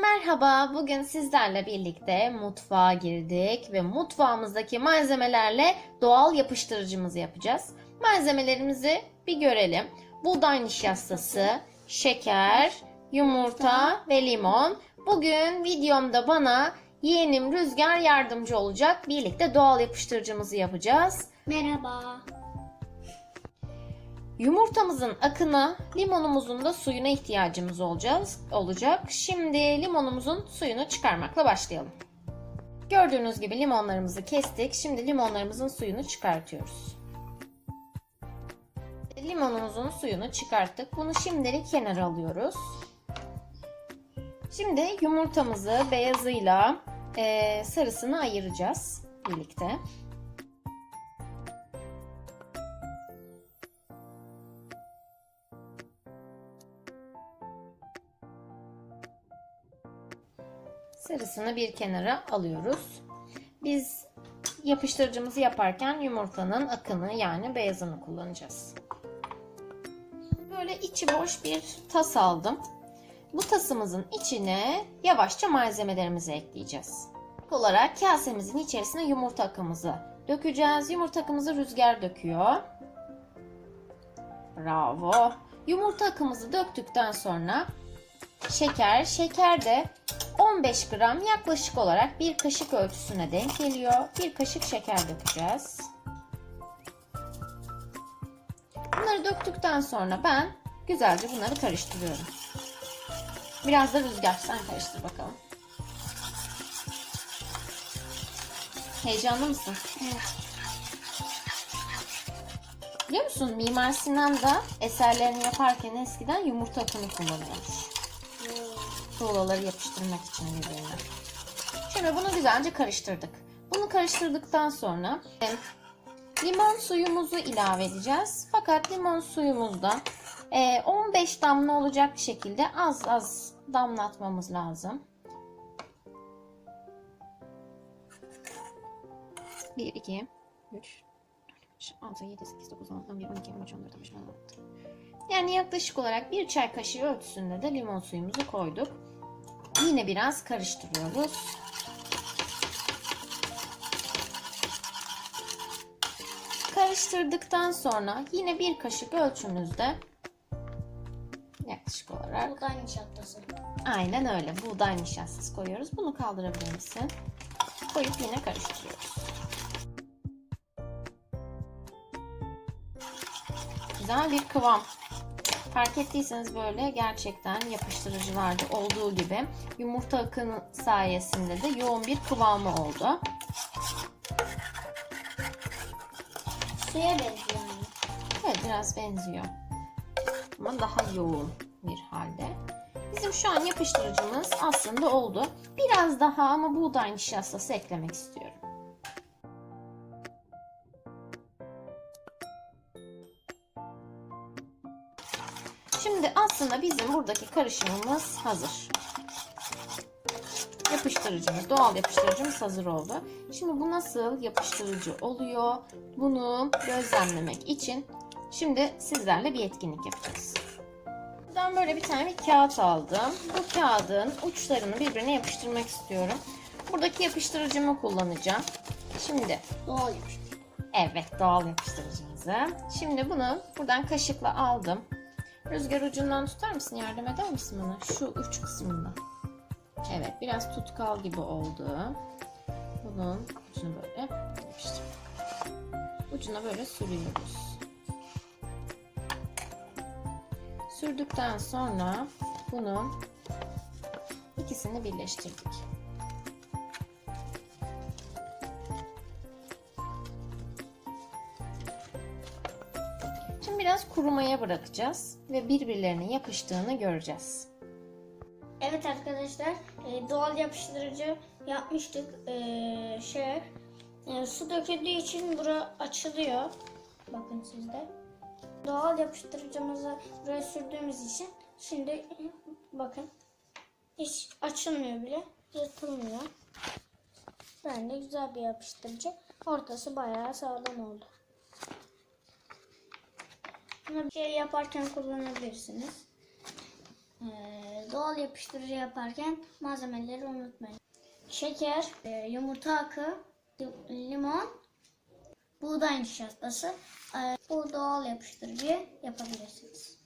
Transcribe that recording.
Merhaba, bugün sizlerle birlikte mutfağa girdik ve mutfağımızdaki malzemelerle doğal yapıştırıcımızı yapacağız. Malzemelerimizi bir görelim. Buğday nişastası, şeker, yumurta ve limon. Bugün videomda bana yeğenim Rüzgar yardımcı olacak. Birlikte doğal yapıştırıcımızı yapacağız. Merhaba. Yumurtamızın akına, limonumuzun da suyuna ihtiyacımız olacağız, olacak. Şimdi limonumuzun suyunu çıkarmakla başlayalım. Gördüğünüz gibi limonlarımızı kestik. Şimdi limonlarımızın suyunu çıkartıyoruz. Limonumuzun suyunu çıkarttık. Bunu şimdilik kenara alıyoruz. Şimdi yumurtamızı beyazıyla sarısını ayıracağız birlikte. Sarısını bir kenara alıyoruz. Biz yapıştırıcımızı yaparken yumurtanın akını yani beyazını kullanacağız. Böyle içi boş bir tas aldım. Bu tasımızın içine yavaşça malzemelerimizi ekleyeceğiz. İlk olarak kasemizin içerisine yumurta akımızı dökeceğiz. Yumurta akımızı rüzgar döküyor. Bravo. Yumurta akımızı döktükten sonra şeker, şeker de 15 gram yaklaşık olarak bir kaşık ölçüsüne denk geliyor. Bir kaşık şeker dökeceğiz. Bunları döktükten sonra ben güzelce bunları karıştırıyorum. Biraz da rüzgar sen karıştır bakalım. Heyecanlı mısın? Evet. Biliyor musun Mimar Sinan da eserlerini yaparken eskiden yumurta akını kullanıyormuş. Tuğlaları yapıştırmak için birbirine. Şimdi bunu güzelce karıştırdık. Bunu karıştırdıktan sonra e, limon suyumuzu ilave edeceğiz. Fakat limon suyumuzda e, 15 damla olacak şekilde az az damlatmamız lazım. 1, 2, 3, 6, 7, 8, 9, 10, 11, 12, 13, 14, 15, 16. Yani yaklaşık olarak bir çay kaşığı ölçüsünde de limon suyumuzu koyduk. Yine biraz karıştırıyoruz. Karıştırdıktan sonra yine bir kaşık ölçümüzde yaklaşık olarak Buğday nişastası. aynen öyle buğday nişastası koyuyoruz. Bunu kaldırabilir misin? Koyup yine karıştırıyoruz. Güzel bir kıvam. Fark ettiyseniz böyle gerçekten yapıştırıcılarda olduğu gibi yumurta akını sayesinde de yoğun bir kıvamı oldu. Suya benziyor. Evet biraz benziyor. Ama daha yoğun bir halde. Bizim şu an yapıştırıcımız aslında oldu. Biraz daha ama buğday nişastası eklemek istiyorum. Şimdi aslında bizim buradaki karışımımız hazır. Yapıştırıcımız, doğal yapıştırıcımız hazır oldu. Şimdi bu nasıl yapıştırıcı oluyor? Bunu gözlemlemek için şimdi sizlerle bir etkinlik yapacağız. Buradan böyle bir tane bir kağıt aldım. Bu kağıdın uçlarını birbirine yapıştırmak istiyorum. Buradaki yapıştırıcımı kullanacağım. Şimdi Doğal yapıştır. Evet doğal yapıştırıcımızı. Şimdi bunu buradan kaşıkla aldım. Rüzgar ucundan tutar mısın? Yardım eder misin bana? Şu uç kısmından. Evet biraz tutkal gibi oldu. Bunun ucunu böyle yapıştır. Ucuna böyle sürüyoruz. Sürdükten sonra bunun ikisini birleştirdik. Şimdi biraz kurumaya bırakacağız ve birbirlerine yapıştığını göreceğiz. Evet arkadaşlar e, doğal yapıştırıcı yapmıştık. E, şey e, su döküldüğü için bura açılıyor. Bakın sizde. Doğal yapıştırıcımızı buraya sürdüğümüz için şimdi bakın hiç açılmıyor bile. Yırtılmıyor. Ben de güzel bir yapıştırıcı. Ortası bayağı sağlam oldu. Bunu bir şey yaparken kullanabilirsiniz. Ee, doğal yapıştırıcı yaparken malzemeleri unutmayın. Şeker, e, yumurta akı, li- limon, buğday nişastası. E, Bu doğal yapıştırıcıyı yapabilirsiniz.